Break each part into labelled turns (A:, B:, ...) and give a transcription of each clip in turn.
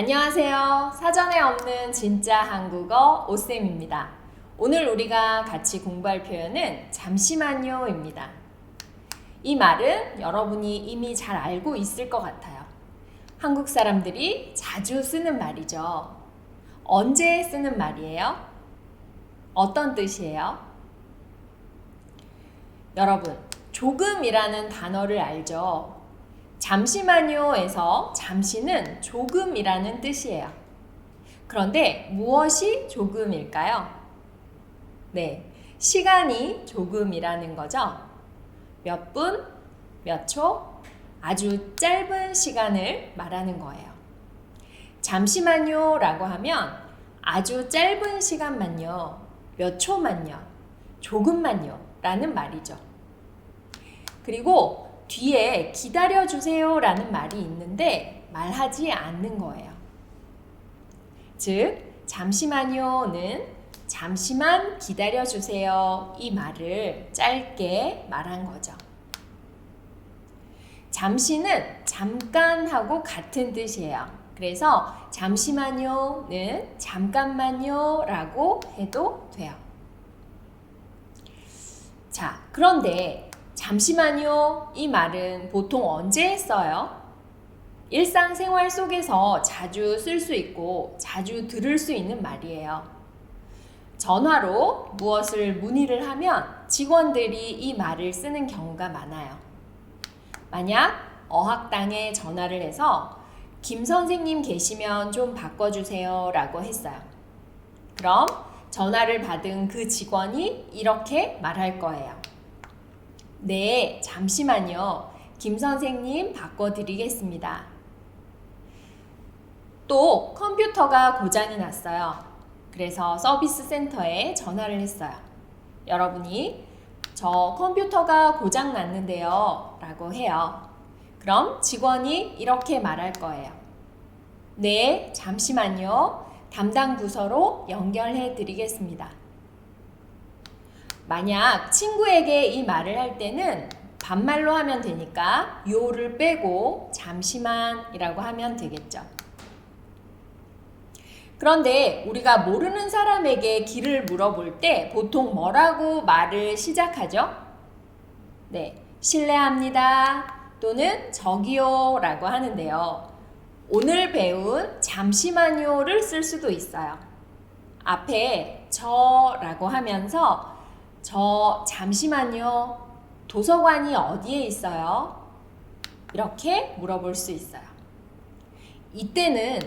A: 안녕하세요. 사전에 없는 진짜 한국어 오쌤입니다. 오늘 우리가 같이 공부할 표현은 잠시만요입니다. 이 말은 여러분이 이미 잘 알고 있을 것 같아요. 한국 사람들이 자주 쓰는 말이죠. 언제 쓰는 말이에요? 어떤 뜻이에요? 여러분, 조금이라는 단어를 알죠? 잠시만요에서 잠시는 조금이라는 뜻이에요. 그런데 무엇이 조금일까요? 네, 시간이 조금이라는 거죠. 몇 분, 몇 초, 아주 짧은 시간을 말하는 거예요. 잠시만요 라고 하면 아주 짧은 시간만요, 몇 초만요, 조금만요 라는 말이죠. 그리고 뒤에 기다려주세요 라는 말이 있는데 말하지 않는 거예요. 즉, 잠시만요는 잠시만 기다려주세요 이 말을 짧게 말한 거죠. 잠시는 잠깐 하고 같은 뜻이에요. 그래서 잠시만요는 잠깐만요 라고 해도 돼요. 자, 그런데 잠시만요 이 말은 보통 언제 써요? 일상생활 속에서 자주 쓸 수 있고 자주 들을 수 있는 말이에요. 전화로 무엇을 문의를 하면 직원들이 이 말을 쓰는 경우가 많아요. 만약 어학당에 전화를 해서 김 선생님 계시면 좀 바꿔주세요 라고 했어요. 그럼 전화를 받은 그 직원이 이렇게 말할 거예요. 네, 잠시만요. 김 선생님 바꿔드리겠습니다. 또 컴퓨터가 고장이 났어요. 그래서 서비스 센터에 전화를 했어요. 여러분이 저 컴퓨터가 고장 났는데요. 라고 해요. 그럼 직원이 이렇게 말할 거예요. 네, 잠시만요. 담당 부서로 연결해 드리겠습니다. 만약 친구에게 이 말을 할 때는 반말로 하면 되니까 요를 빼고 잠시만이라고 하면 되겠죠. 그런데 우리가 모르는 사람에게 길을 물어볼 때 보통 뭐라고 말을 시작하죠? 네, 실례합니다. 또는 저기요 라고 하는데요. 오늘 배운 잠시만요를 쓸 수도 있어요. 앞에 저 라고 하면서 저 잠시만요. 도서관이 어디에 있어요? 이렇게 물어볼 수 있어요. 이때는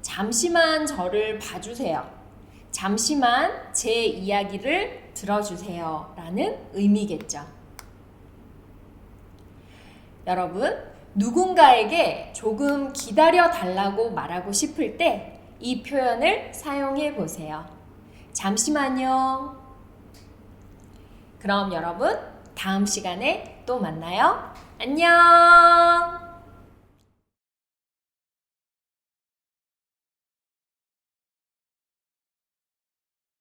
A: 잠시만 저를 봐주세요. 잠시만 제 이야기를 들어주세요. 라는 의미겠죠. 여러분, 누군가에게 조금 기다려 달라고 말하고 싶을 때 이 표현을 사용해 보세요. 잠시만요. 그럼 여러분, 다음 시간에 또 만나요. 안녕!